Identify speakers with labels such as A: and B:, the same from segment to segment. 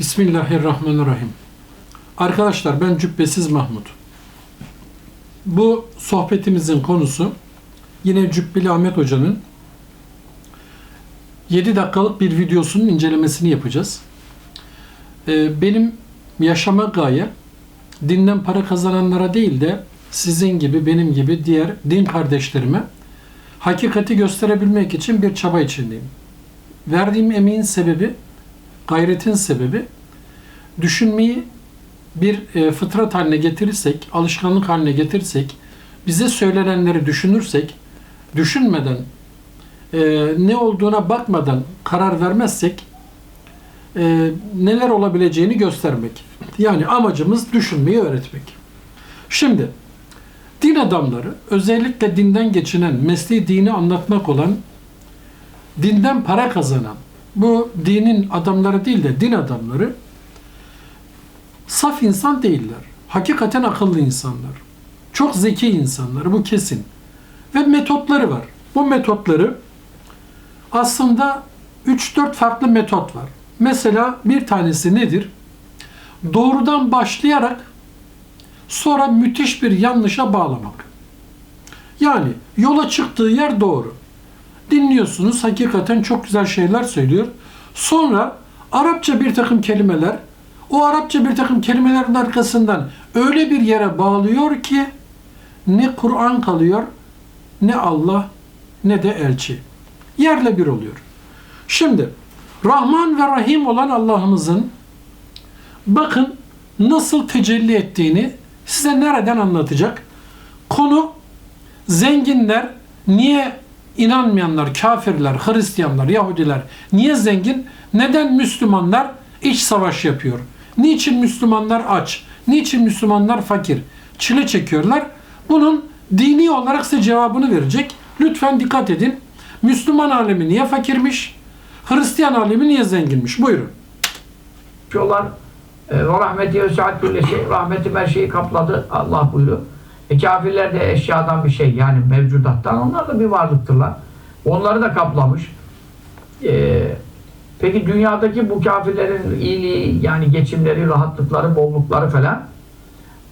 A: Bismillahirrahmanirrahim. Arkadaşlar ben Cübbesiz Mahmut. Bu sohbetimizin konusu yine Cübbeli Ahmet Hoca'nın 7 dakikalık bir videosunun incelemesini yapacağız. Ee, benim yaşama gaye dinden para kazananlara değil de sizin gibi benim gibi diğer din kardeşlerime hakikati gösterebilmek için bir çaba içindeyim. Verdiğim emeğin sebebi, gayretin sebebi düşünmeyi bir e, fıtrat haline getirirsek, alışkanlık haline getirirsek, bize söylenenleri düşünürsek, düşünmeden, e, ne olduğuna bakmadan karar vermezsek, e, neler olabileceğini göstermek. Yani amacımız düşünmeyi öğretmek. Şimdi, din adamları, özellikle dinden geçinen, mesleği dini anlatmak olan, dinden para kazanan, bu dinin adamları değil de din adamları, saf insan değiller. Hakikaten akıllı insanlar. Çok zeki insanlar bu kesin. Ve metotları var. Bu metotları aslında 3-4 farklı metot var. Mesela bir tanesi nedir? Doğrudan başlayarak sonra müthiş bir yanlışa bağlamak. Yani yola çıktığı yer doğru. Dinliyorsunuz hakikaten çok güzel şeyler söylüyor. Sonra Arapça bir takım kelimeler o Arapça bir takım kelimelerin arkasından öyle bir yere bağlıyor ki ne Kur'an kalıyor, ne Allah, ne de elçi. Yerle bir oluyor. Şimdi Rahman ve Rahim olan Allah'ımızın bakın nasıl tecelli ettiğini size nereden anlatacak? Konu zenginler niye inanmayanlar, kafirler, Hristiyanlar, Yahudiler niye zengin? Neden Müslümanlar iç savaş yapıyor? Niçin Müslümanlar aç? Niçin Müslümanlar fakir? Çile çekiyorlar. Bunun dini olarak size cevabını verecek. Lütfen dikkat edin. Müslüman alemi niye fakirmiş? Hristiyan alemi niye zenginmiş? Buyurun.
B: diyorlar. E, Ve rahmeti ve saat şey. Rahmetim her şeyi kapladı. Allah buyuruyor. E kafirler de eşyadan bir şey yani mevcudattan. Onlar da bir varlıktırlar. Onları da kaplamış. E, peki dünyadaki bu kafirlerin iyiliği yani geçimleri, rahatlıkları, bollukları falan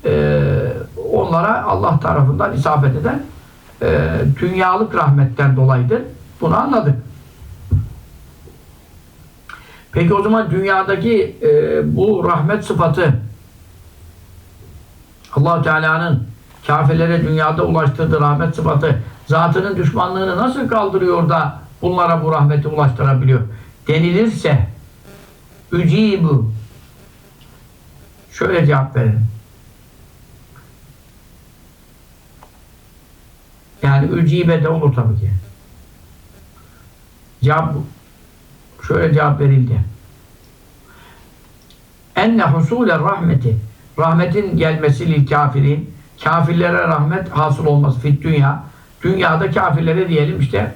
B: e, onlara Allah tarafından isabet eden e, dünyalık rahmetten dolayıdır. Bunu anladık. Peki o zaman dünyadaki e, bu rahmet sıfatı allah Teala'nın kafirlere dünyada ulaştırdığı rahmet sıfatı zatının düşmanlığını nasıl kaldırıyor da bunlara bu rahmeti ulaştırabiliyor? Denilirse ücibu şöyle cevap verin. Yani ücibe de olur tabii ki. Cevap şöyle cevap verildi. Enne husule rahmeti rahmetin gelmesi lil kafirin kafirlere rahmet hasıl olması fit dünya dünyada kafirlere diyelim işte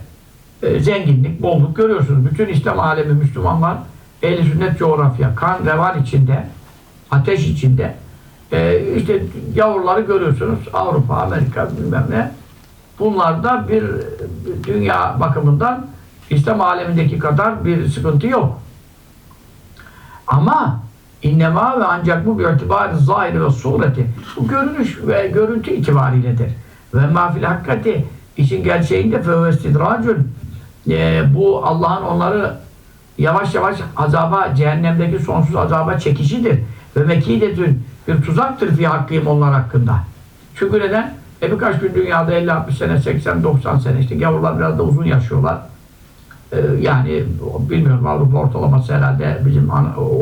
B: e, zenginlik, bolluk görüyorsunuz. Bütün İslam alemi Müslümanlar ehli sünnet coğrafya, kan revan içinde ateş içinde e, işte yavruları görüyorsunuz. Avrupa, Amerika bilmem ne. Bunlarda bir, bir dünya bakımından İslam alemindeki kadar bir sıkıntı yok. Ama innema ve ancak bu bir itibarı zahiri ve sureti bu görünüş ve görüntü itibariyledir. Ve mafil hakikati işin gerçeğinde fevestidracun e, bu Allah'ın onları yavaş yavaş azaba, cehennemdeki sonsuz azaba çekişidir. Ve mekidetün bir tuzaktır fi hakkıyım onlar hakkında. Çünkü neden? E birkaç gün dünyada 50-60 sene, 80-90 sene işte gavurlar biraz da uzun yaşıyorlar. Ee, yani bilmiyorum Avrupa ortalaması herhalde bizim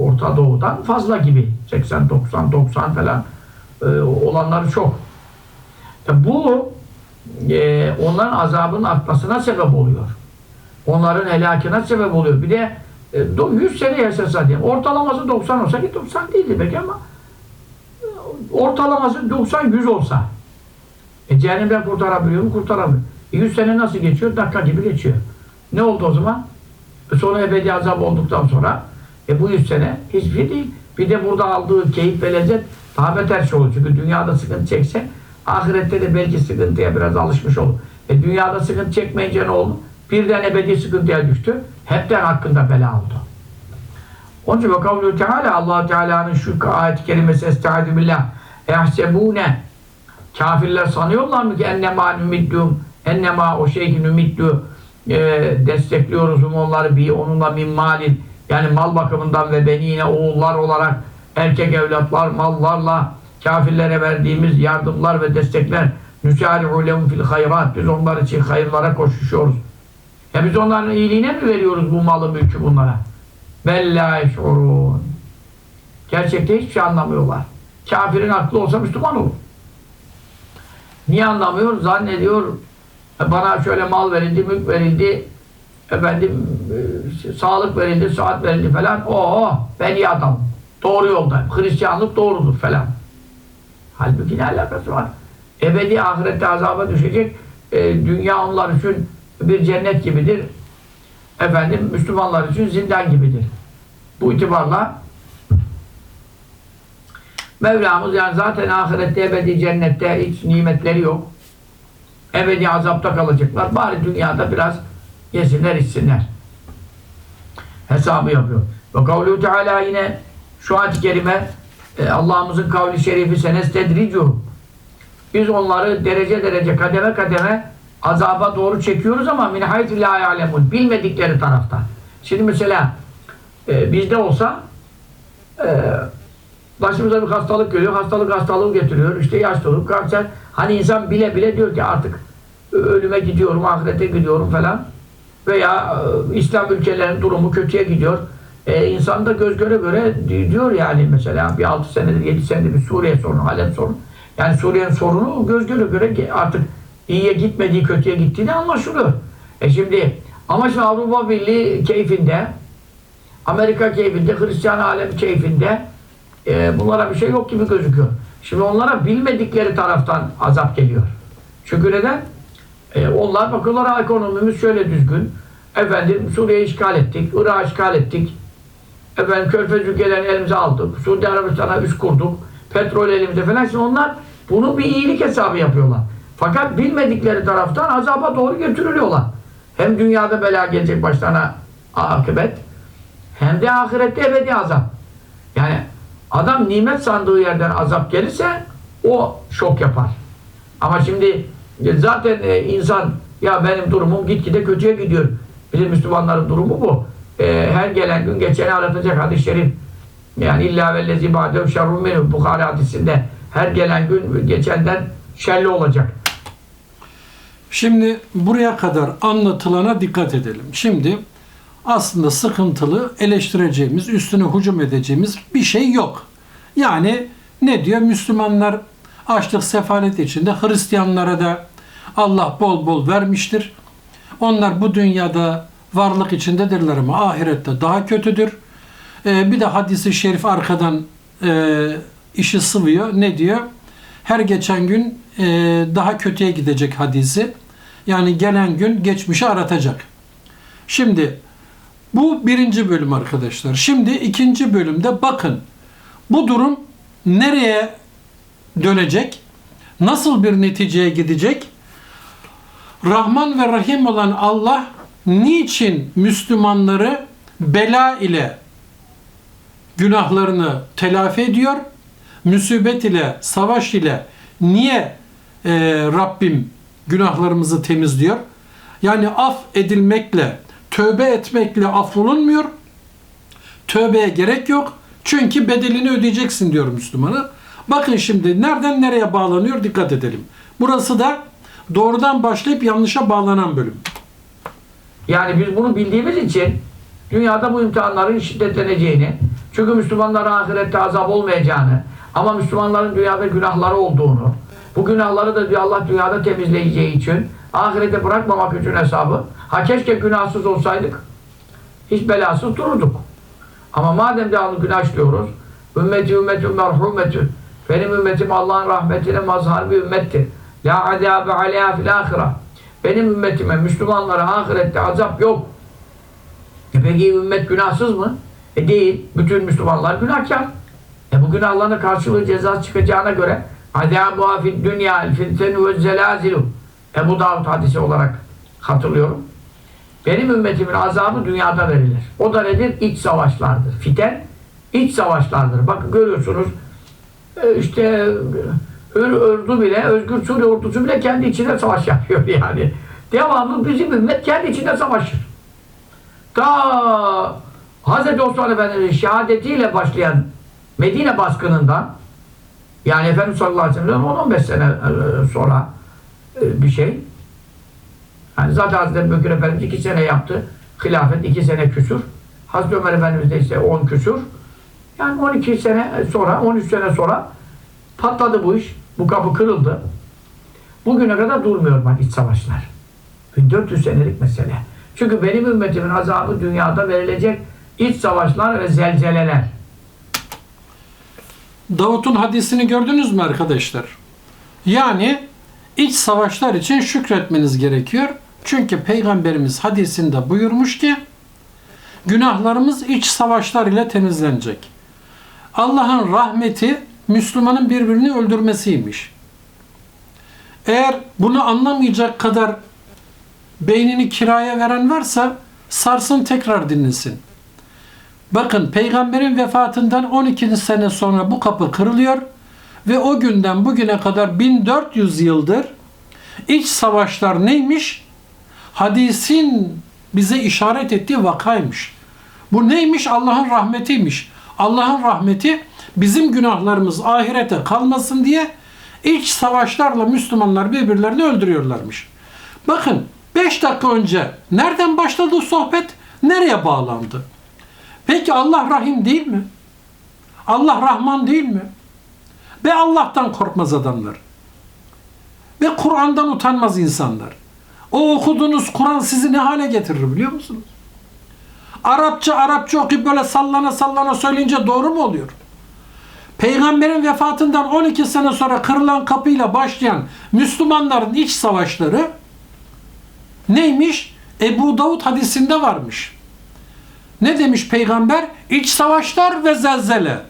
B: Orta Doğu'dan fazla gibi 80 90 90 falan e, olanları çok. Bu e, onların azabının artmasına sebep oluyor. Onların helakine sebep oluyor. Bir de e, 100 sene yaşasa diye. Ortalaması 90 olsa ki 90 değildi belki ama e, ortalaması 90-100 olsa e, cehennemden kurtarabiliyor mu? Kurtaramıyor. E, 100 sene nasıl geçiyor? Dakika gibi geçiyor. Ne oldu o zaman? E sonra ebedi azap olduktan sonra e bu yüz sene hiçbir şey değil. Bir de burada aldığı keyif ve lezzet daha beter şey olur. Çünkü dünyada sıkıntı çekse ahirette de belki sıkıntıya biraz alışmış olur. E dünyada sıkıntı çekmeyince ne oldu? Birden ebedi sıkıntıya düştü. Hepten hakkında bela oldu. Onun için kavlu Teala allah Teala'nın şu ayet-i kerimesi Estaizu billah Ehsebune Kafirler sanıyorlar mı ki ennema nümiddüm ennema o şey ki nümiddü e, destekliyoruz onları bir onunla min malin yani mal bakımından ve benine oğullar olarak erkek evlatlar mallarla kafirlere verdiğimiz yardımlar ve destekler nüsari'u lehum fil hayrat biz onlar için hayırlara koşuşuyoruz. Ya biz onların iyiliğine mi veriyoruz bu malı mülkü bunlara? Bella eş'urun. Gerçekte hiçbir şey anlamıyorlar. Kafirin aklı olsa Müslüman olur. Niye anlamıyor? Zannediyor bana şöyle mal verildi, mülk verildi, efendim e, sağlık verildi, saat verildi falan. Oo ben iyi adam. Doğru yoldayım. Hristiyanlık doğrudur falan. Halbuki ne alakası var? Ebedi ahirette azaba düşecek. E, dünya onlar için bir cennet gibidir. Efendim Müslümanlar için zindan gibidir. Bu itibarla Mevlamız yani zaten ahirette ebedi cennette hiç nimetleri yok. Ebedi azapta kalacaklar. Bari dünyada biraz yesinler içsinler. Hesabı yapıyor. Ve kavlu Teala yine şu ayet-i kerime e, Allah'ımızın kavli şerifi senestedricu biz onları derece derece kademe kademe azaba doğru çekiyoruz ama min haytü la ya'lemun bilmedikleri taraftan. Şimdi mesela e, bizde olsa e, başımıza bir hastalık geliyor. Hastalık hastalığı getiriyor. İşte yaşlılık, kanser. Hani insan bile bile diyor ki artık ölüme gidiyorum, ahirete gidiyorum falan. Veya e, İslam ülkelerinin durumu kötüye gidiyor. E, insan da göz göre göre di- diyor yani mesela bir 6 senedir, 7 senedir bir Suriye sorunu, Halep sorunu. Yani Suriye'nin sorunu göz göre göre artık iyiye gitmediği, kötüye gittiği de anlaşılıyor. E şimdi ama şimdi Avrupa Birliği keyfinde, Amerika keyfinde, Hristiyan alem keyfinde e, bunlara bir şey yok gibi gözüküyor. Şimdi onlara bilmedikleri taraftan azap geliyor. Çünkü neden? E, onlar bakıyorlar "Ha, ekonomimiz şöyle düzgün. Efendim Suriye'yi işgal ettik, Irak'ı işgal ettik. Efendim Körfez ülkelerini elimize aldık. Suudi Arabistan'a üst kurduk. Petrol elimizde falan. Şimdi onlar bunu bir iyilik hesabı yapıyorlar. Fakat bilmedikleri taraftan azaba doğru götürülüyorlar. Hem dünyada bela gelecek başlarına akıbet hem de ahirette ebedi azap. Yani adam nimet sandığı yerden azap gelirse o şok yapar. Ama şimdi zaten e, insan ya benim durumum gitgide kötüye gidiyor. Bizim Müslümanların durumu bu. E, her gelen gün geçeni aratacak hadis-i şerif. Yani illa vellezi ba'dev şerrun minhu Bukhari hadisinde her gelen gün geçenden şerli olacak.
A: Şimdi buraya kadar anlatılana dikkat edelim. Şimdi aslında sıkıntılı eleştireceğimiz, üstüne hücum edeceğimiz bir şey yok. Yani ne diyor? Müslümanlar açlık sefalet içinde Hristiyanlara da Allah bol bol vermiştir. Onlar bu dünyada varlık içindedirler ama ahirette daha kötüdür. Ee, bir de hadisi şerif arkadan e, işi sıvıyor. Ne diyor? Her geçen gün e, daha kötüye gidecek hadisi. Yani gelen gün geçmişi aratacak. Şimdi bu birinci bölüm arkadaşlar. Şimdi ikinci bölümde bakın bu durum nereye dönecek? Nasıl bir neticeye gidecek? Rahman ve Rahim olan Allah niçin Müslümanları bela ile günahlarını telafi ediyor? Musibet ile, savaş ile niye e, Rabbim günahlarımızı temizliyor? Yani af edilmekle, tövbe etmekle affolunmuyor. Tövbeye gerek yok. Çünkü bedelini ödeyeceksin diyor Müslümana. Bakın şimdi nereden nereye bağlanıyor dikkat edelim. Burası da doğrudan başlayıp yanlışa bağlanan bölüm.
B: Yani biz bunu bildiğimiz için dünyada bu imtihanların şiddetleneceğini, çünkü Müslümanlara ahirette azap olmayacağını, ama Müslümanların dünyada günahları olduğunu, bu günahları da diyor Allah dünyada temizleyeceği için, ahirete bırakmamak için hesabı, ha keşke günahsız olsaydık, hiç belasız dururduk. Ama madem devamlı günah işliyoruz, ümmeti ümmetün merhumetün, benim ümmetim Allah'ın rahmetine mazhar bir ümmettir. La adabe aleyha fil ahira. Benim ümmetime, Müslümanlara ahirette azap yok. E peki ümmet günahsız mı? E değil. Bütün Müslümanlar günahkar. E bu günahlarına karşılığı ceza çıkacağına göre adabuha fid dünya el fitenu ve zelazilu Ebu Davud hadisi olarak hatırlıyorum. benim ümmetimin azabı dünyada verilir. O da nedir? İç savaşlardır. Fiten iç savaşlardır. Bakın görüyorsunuz e, işte Ür, Ürdü bile, Özgür Suriye ordusu bile kendi içinde savaş yapıyor yani. Devamlı bizim ümmet kendi içinde savaşır. Ta Hz. Osman Efendimiz'in şehadetiyle başlayan Medine baskınından yani Efendimiz sallallahu aleyhi ve sellem 10-15 sene e, sonra e, bir şey. Yani zaten Hazreti Bekir Efendimiz 2 sene yaptı. Hilafet 2 sene küsur. Hazreti Ömer Efendimiz de işte 10 küsur. Yani 12 sene sonra, 13 sene sonra patladı bu iş. Bu kapı kırıldı. Bugüne kadar durmuyor bak iç savaşlar. 1400 senelik mesele. Çünkü benim ümmetimin azabı dünyada verilecek iç savaşlar ve zelzeleler.
A: Davut'un hadisini gördünüz mü arkadaşlar? Yani iç savaşlar için şükretmeniz gerekiyor. Çünkü Peygamberimiz hadisinde buyurmuş ki günahlarımız iç savaşlar ile temizlenecek. Allah'ın rahmeti Müslümanın birbirini öldürmesiymiş. Eğer bunu anlamayacak kadar beynini kiraya veren varsa sarsın tekrar dinlesin. Bakın peygamberin vefatından 12 sene sonra bu kapı kırılıyor ve o günden bugüne kadar 1400 yıldır iç savaşlar neymiş? Hadisin bize işaret ettiği vakaymış. Bu neymiş? Allah'ın rahmetiymiş. Allah'ın rahmeti bizim günahlarımız ahirete kalmasın diye iç savaşlarla Müslümanlar birbirlerini öldürüyorlarmış. Bakın 5 dakika önce nereden başladı sohbet? Nereye bağlandı? Peki Allah Rahim değil mi? Allah Rahman değil mi? Ve Allah'tan korkmaz adamlar. Ve Kur'an'dan utanmaz insanlar. O okuduğunuz Kur'an sizi ne hale getirir biliyor musunuz? Arapça Arapça okuyup böyle sallana sallana söyleyince doğru mu oluyor? Peygamberin vefatından 12 sene sonra kırılan kapıyla başlayan Müslümanların iç savaşları neymiş? Ebu Davud hadisinde varmış. Ne demiş peygamber? İç savaşlar ve zelzele.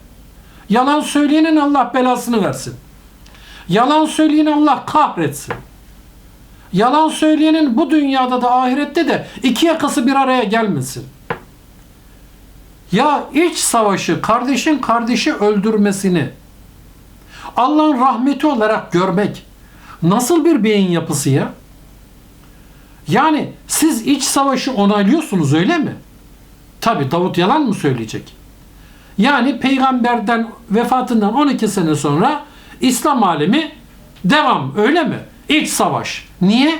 A: Yalan söyleyenin Allah belasını versin. Yalan söyleyen Allah kahretsin. Yalan söyleyenin bu dünyada da ahirette de iki yakası bir araya gelmesin. Ya iç savaşı, kardeşin kardeşi öldürmesini Allah'ın rahmeti olarak görmek nasıl bir beyin yapısı ya? Yani siz iç savaşı onaylıyorsunuz öyle mi? Tabi Davut yalan mı söyleyecek? Yani peygamberden vefatından 12 sene sonra İslam alemi devam öyle mi? İç savaş. Niye?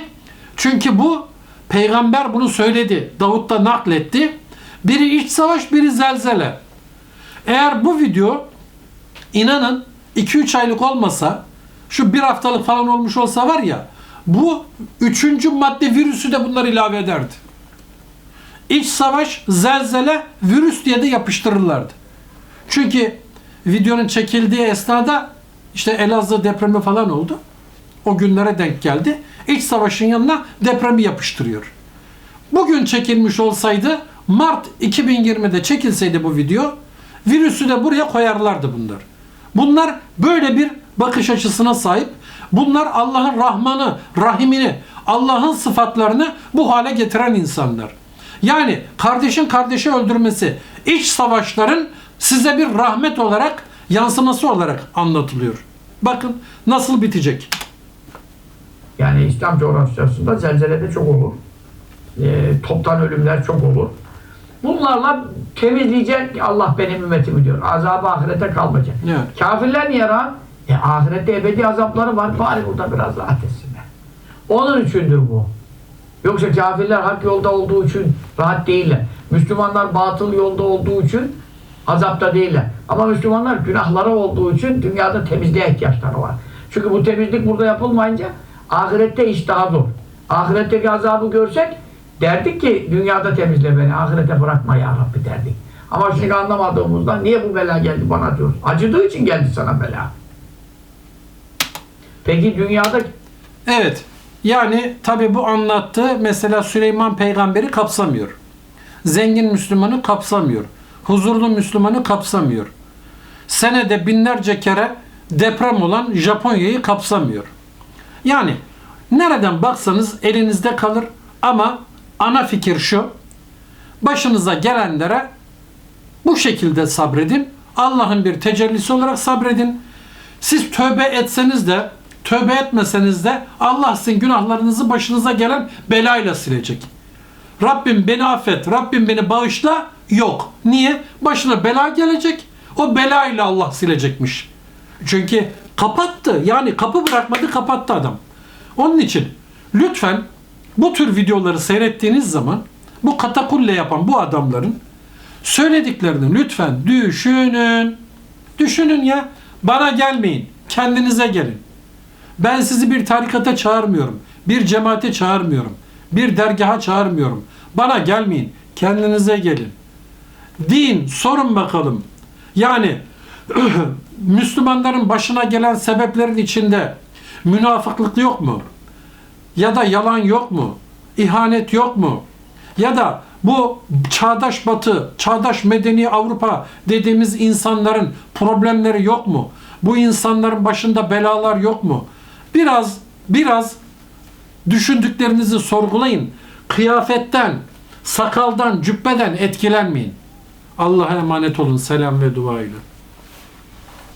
A: Çünkü bu peygamber bunu söyledi. Davut da nakletti. Biri iç savaş, biri zelzele. Eğer bu video inanın 2-3 aylık olmasa şu bir haftalık falan olmuş olsa var ya bu üçüncü madde virüsü de bunlar ilave ederdi. İç savaş, zelzele, virüs diye de yapıştırırlardı. Çünkü videonun çekildiği esnada işte Elazığ depremi falan oldu. O günlere denk geldi. İç savaşın yanına depremi yapıştırıyor. Bugün çekilmiş olsaydı Mart 2020'de çekilseydi bu video virüsü de buraya koyarlardı bunlar. Bunlar böyle bir bakış açısına sahip. Bunlar Allah'ın Rahman'ı, Rahim'ini, Allah'ın sıfatlarını bu hale getiren insanlar. Yani kardeşin kardeşi öldürmesi, iç savaşların size bir rahmet olarak, yansıması olarak anlatılıyor. Bakın nasıl bitecek.
B: Yani İslam coğrafyasında zelzelede çok olur. Ee, toptan ölümler çok olur. Bunlarla temizleyecek Allah benim ümmetimi diyor. Azabı ahirete kalmayacak.
A: Evet.
B: Kafirler niye rahat? E ahirette ebedi azapları var. Bari burada biraz rahat etsinler. Onun içindir bu. Yoksa kafirler hak yolda olduğu için rahat değiller. Müslümanlar batıl yolda olduğu için azapta değiller. Ama Müslümanlar günahları olduğu için dünyada temizliğe ihtiyaçları var. Çünkü bu temizlik burada yapılmayınca ahirette iş daha zor. Ahiretteki azabı görsek derdik ki dünyada temizle beni, ahirete bırakma ya Rabbi derdik. Ama şimdi anlamadığımızdan niye bu bela geldi bana diyoruz. Acıdığı için geldi sana bela. Peki dünyada
A: Evet. Yani tabi bu anlattığı mesela Süleyman peygamberi kapsamıyor. Zengin Müslümanı kapsamıyor. Huzurlu Müslümanı kapsamıyor. Senede binlerce kere deprem olan Japonya'yı kapsamıyor. Yani nereden baksanız elinizde kalır ama ana fikir şu. Başınıza gelenlere bu şekilde sabredin. Allah'ın bir tecellisi olarak sabredin. Siz tövbe etseniz de, tövbe etmeseniz de Allah sizin günahlarınızı başınıza gelen belayla silecek. Rabbim beni affet, Rabbim beni bağışla yok. Niye? Başına bela gelecek. O belayla Allah silecekmiş. Çünkü kapattı. Yani kapı bırakmadı kapattı adam. Onun için lütfen bu tür videoları seyrettiğiniz zaman bu katakulle yapan bu adamların söylediklerini lütfen düşünün. Düşünün ya. Bana gelmeyin. Kendinize gelin. Ben sizi bir tarikata çağırmıyorum. Bir cemaate çağırmıyorum. Bir dergaha çağırmıyorum. Bana gelmeyin. Kendinize gelin. Din sorun bakalım. Yani Müslümanların başına gelen sebeplerin içinde münafıklık yok mu? Ya da yalan yok mu? İhanet yok mu? Ya da bu çağdaş batı, çağdaş medeni Avrupa dediğimiz insanların problemleri yok mu? Bu insanların başında belalar yok mu? Biraz biraz düşündüklerinizi sorgulayın. Kıyafetten, sakaldan, cübbeden etkilenmeyin. Allah'a emanet olun selam ve dua ile.